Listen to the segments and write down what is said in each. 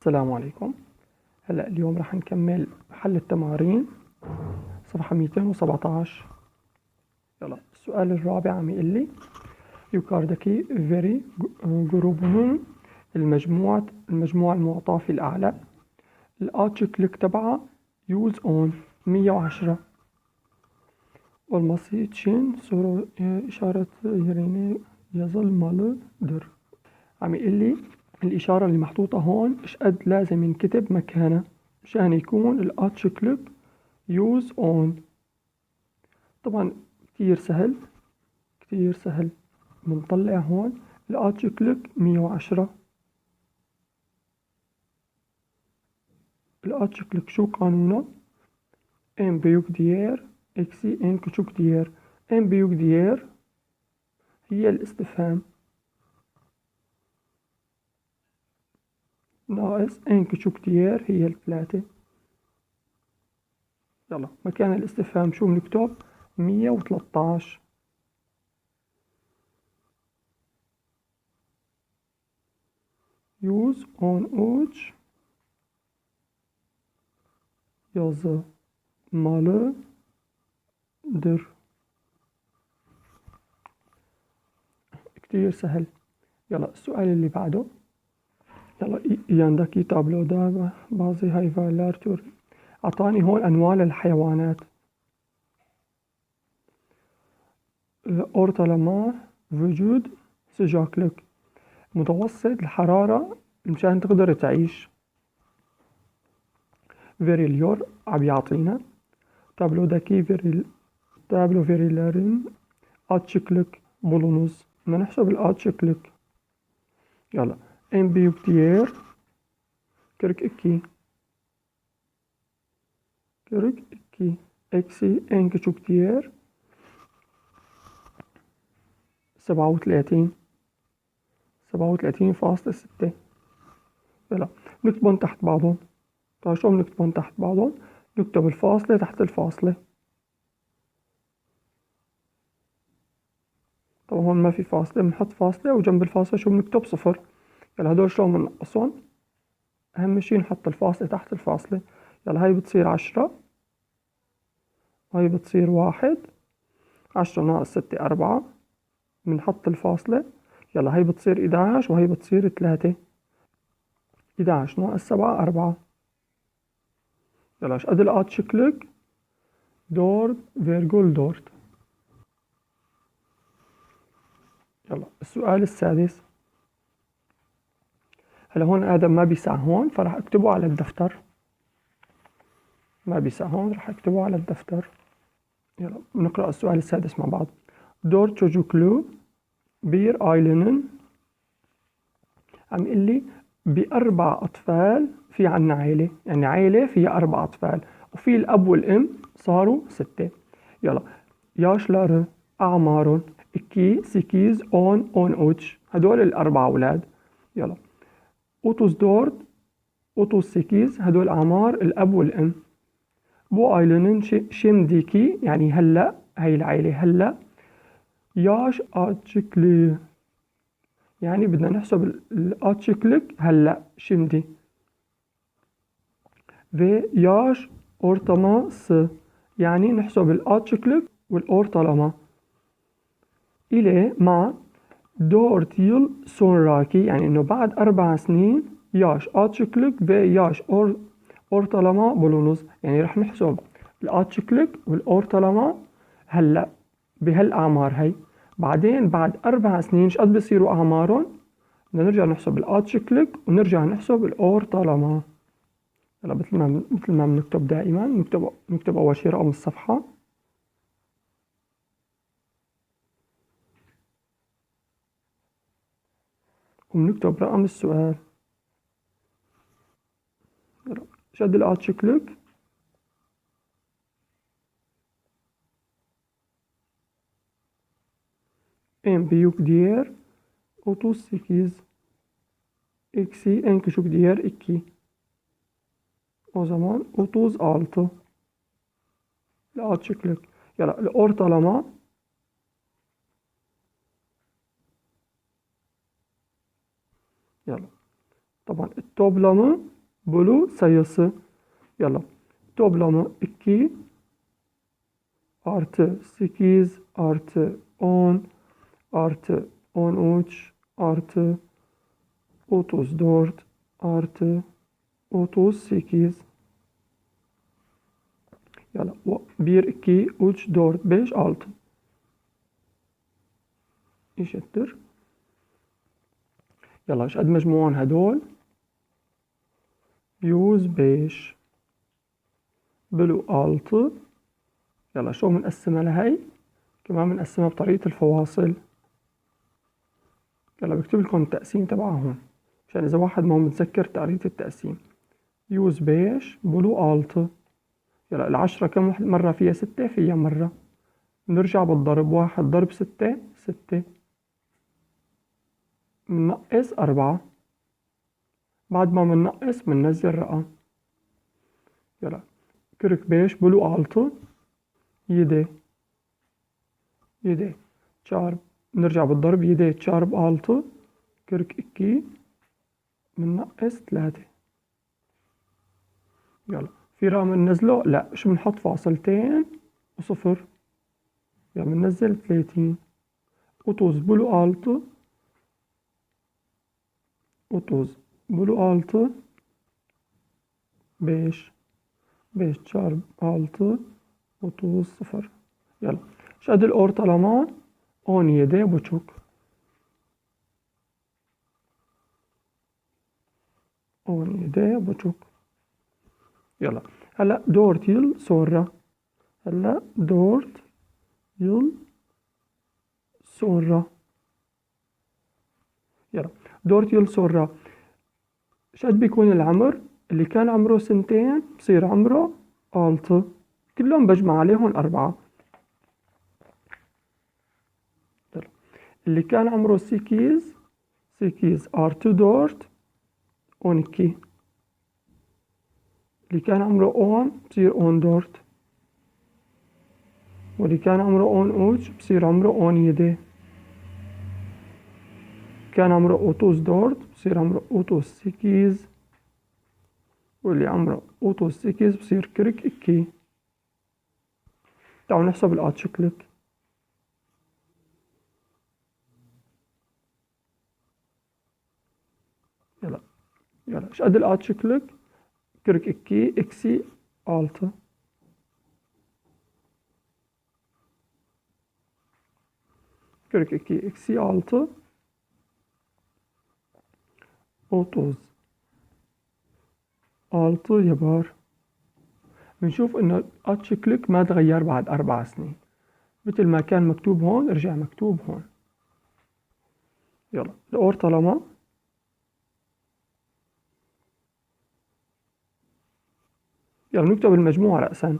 السلام عليكم. هلا اليوم راح نكمل حل التمارين صفحة 217 يلا السؤال الرابع عم يقول لي يكاردكي فيري جروبهم المجموعة المجموعة المعطاة في الأعلى. الأتشكلك تبعها يوز أون 110 والمسيتشين صورة إشارة يريني يظل ماله در عم يقول لي الإشارة اللي محطوطة هون إيش قد لازم ينكتب مكانها مشان يكون الأتش كليك يوز أون طبعا كتير سهل كتير سهل. بنطلع هون الأتش كليك مية وعشرة. الأتش كليك شو قانونه؟ ام بيوك ديير اكسي ان كشوك ديير ام بيوك ديير هي الاستفهام. ناقص إن كتشو كتير هي الثلاثة. يلا مكان الاستفهام شو بنكتب؟ مية وتلاتاش use on uç yazmalıdır. كتير سهل. يلا السؤال اللي بعده. يندكي تابلو دا بعضي هاي فالارتور أعطاني هون أنواع الحيوانات ortalama وجود sıcaklık متوسط الحرارة مشان تقدر تعيش فيريليور عم يعطينا تابلو داكي فيريل تابلو فيريلارين açıklık bulunuz بدنا نحسب الأتشكلك يلا en büyük değer 42 42 eksi en küçük değer 37 37 فاصلة ستة يلا نكتبهم تحت بعضهم طيب شو بنكتبهم تحت بعضهم نكتب الفاصلة تحت الفاصلة طبعا هون ما في فاصلة بنحط فاصلة وجنب الفاصلة شو بنكتب صفر يلا هدول شلون بنقصهم؟ أهم شي نحط الفاصلة تحت الفاصلة. يلا هاي بتصير عشرة. وهي بتصير واحد. عشرة ناقص ستة أربعة. بنحط الفاصلة. يلا هاي بتصير إداعش وهي بتصير ثلاثة. إداعش ناقص سبعة أربعة. يلا إيش قد القط شكلك؟ دورت فيرجول دورت. يلا السؤال السادس. هلا هون آدم ما بيسع هون فراح أكتبه على الدفتر. ما بيسع هون راح أكتبه على الدفتر. يلا بنقرأ السؤال السادس مع بعض. دور çocuklu bir ailenin عم يقول لي بأربع أطفال في عنا عائلة يعني عائلة فيها أربع أطفال وفي الأب والأم صاروا ستة. يلا yaşları أعمارهم 2 8 10 13 هدول الأربع أولاد. يلا. أوتوس دورد أوتوس سيكيز هدول أعمار الأب والأم. بو آيلونين شيم ديكي يعني هلأ هاي العيلة هلأ. ياش أتشكلي يعني بدنا نحسب الأتشكلك هلأ شمدي ياش اورتما س يعني نحسب الأتشكلك والأورطلما إلى مع دور تيل سون راكي يعني إنه بعد أربع سنين yaş açıklık ve اور أور ortalama bulunuz. يعني رح نحسب الاتشكلك والأورتلما هلأ بهالاعمار هي بعدين بعد أربع سنين شقد بصيروا أعمارهم؟ بدنا نرجع نحسب الاتشكلك ونرجع نحسب الأورتلما. هلا مثل ما مثل ما بنكتب دائما نكتب نكتب أول شيء رقم الصفحة. وبنكتب رقم السؤال شد الأتشكلك en büyük değer 38 eksi en küçük değer 2 o zaman 36 الأتشكلك يلا الأورتلما طبعا toplamı bölü sayısı. Yalla. Toplamı 2 artı 8 artı 10 artı 13 artı 34 artı 38 Yalla 1, 2, 3, 4, 5, 6 eşittir. Yalla ايش قد مجموعهم هدول؟ يوز بيش بلو 6 يلا شو بنقسمها لهي؟ كمان بنقسمها بطريقة الفواصل. يلا بكتب لكم التقسيم تبعها هون مشان إذا واحد ما متذكر طريقة التقسيم. يوز بيش بلو 6 يلا العشرة كم مرة فيها؟ ستة فيها مرة. نرجع بالضرب واحد ضرب ستة ستة. منقص أربعة. بعد ما مننقص مننزل رقم يلا كرك بيش بلو altı yedi. Yedi. Çarp نرجع بالضرب يدي تشارب altı كرك اكي مننقص ثلاثة يلا في رقم ننزله لا شو بنحط فاصلتين وصفر يلا بننزل ثلاثين وتوز بلو altı. 30 Bölü 6 5 5 çarpı 6 30 0. Yani şadil ortalama 17 buçuk. 17 buçuk. Yala. Hala 4 yıl sonra. Hala 4 yıl sonra. Yala. 4 yıl sonra شقد بيكون العمر؟ اللي كان عمره سنتين بصير عمره آلتة كلهم بجمع عليهم أربعة. اللي كان عمره سيكيز سيكيز آرتو دورت أونكي اللي كان عمره أون بصير أون دورت. واللي كان عمره أون أوج بصير عمره أون يدي. كان عمره 34 بصير عمره 38 واللي عمره 38 بصير كرك اكي تعالوا نحسب الاتشكلك يلا يلا إيش قد الاتشكلك كرك اكي اكسي التا كرك اكي اكسي 30 6 يبار بنشوف انه اتش كليك ما تغير بعد أربع سنين مثل ما كان مكتوب هون رجع مكتوب هون يلا الاور طالما يلا نكتب المجموعة رأسا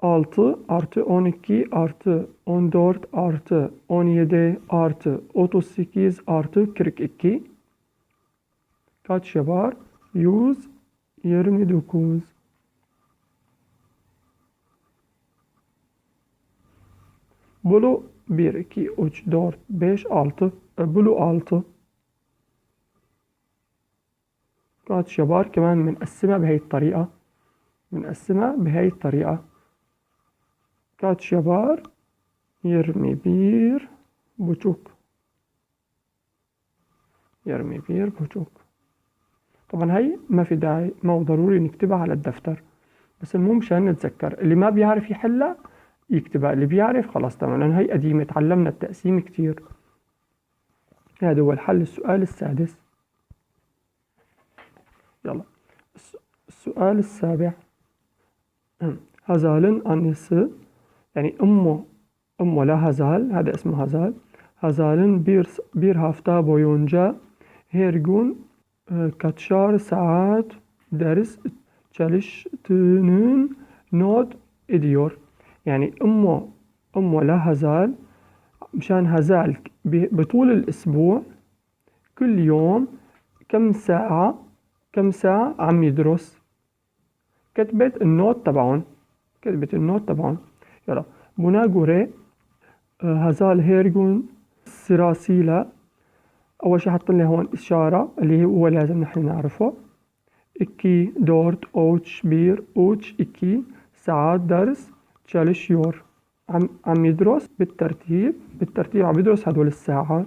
6 artı 12 artı 14 artı 17 artı 38 artı 42 kaç yapar? 129. Bölü 1, 2, 3, 4, 5, 6 bölü 6 kaç yapar? كمان بنقسمها بهي الطريقة بنقسمها بهي الطريقة kaç yapar? 21 buçuk 21 buçuk طبعا هي ما في داعي ما هو ضروري نكتبها على الدفتر. بس المهم مشان نتذكر اللي ما بيعرف يحلها يكتبها اللي بيعرف خلاص تمام. لأن هي قديمة تعلمنا التقسيم كتير. هذا هو الحل السؤال السادس. يلا. السؤال السابع. هزال annesi يعني أمه أمه لا هزال هذا اسمه هزال. bir, bir hafta boyunca her gün kaçar saat ders çalıştığının not ediyor. Yani أمه أمه لها هزال مشان هزال بطول الأسبوع كل يوم كم ساعة كم ساعة عم يدرس كتبت النوت تبعهم كتبت النوت تبعهم يلا buna göre Hazal her gün sırasıyla أول شي حط هون إشارة اللي هو لازم نحن نعرفه. إكي دورت أوتش بير أوتش إكي ساعات درس تشالشيور عم عم يدرس بالترتيب بالترتيب عم يدرس هدول الساعات.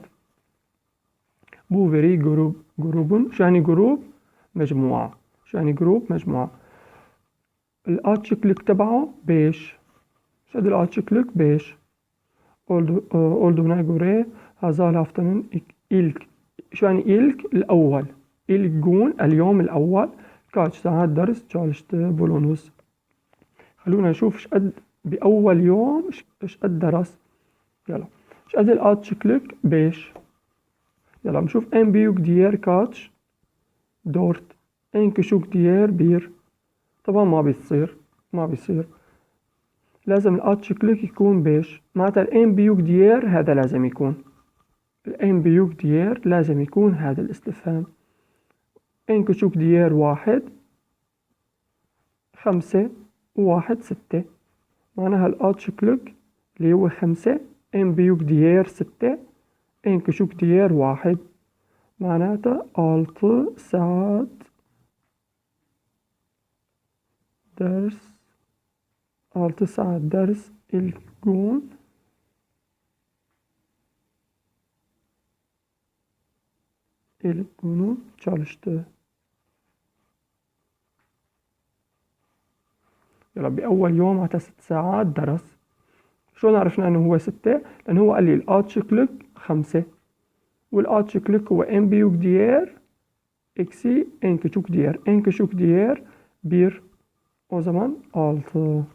بوفري جروب جروبون شو يعني جروب؟ مجموعة. شو يعني جروب؟ مجموعة. الارتكلك تبعه بيش. شو قد الارتكلك بيش. أولدونا جوري هذا لافتنن إلك. شو يعني إلك؟ الأول. إلك جون اليوم الأول. كاتش ساعات درس تشالشت بولونوس. خلونا نشوف إيش قد بأول يوم إيش قد درس. يلا. إيش قد الارتكلك بيش. يلا بنشوف إن بيوك دير كاتش دورت. إن كشوك دير بير. طبعا ما بيصير. ما بيصير. لازم الارتكلك يكون بيش. معناتها الان بيوك دير هذا لازم يكون. الان بيوك دير لازم يكون هذا الاستفهام. إن كشوك دير واحد خمسة وواحد ستة. معناها الارتكلك اللي هو خمسة إن بيوك ستة إن كشوك دير واحد. معناتها altı saat ders 6 saat ders ilk gün ilk günü çalıştı. يلا بأول يوم معناتها ست ساعات درس شلون عرفنا انه هو ستة؟ لأن هو قال لي الارتشكلك خمسة والارتشكلك هو en büyük diğer eksi en küçük diğer. En küçük diğer bir o zaman altı.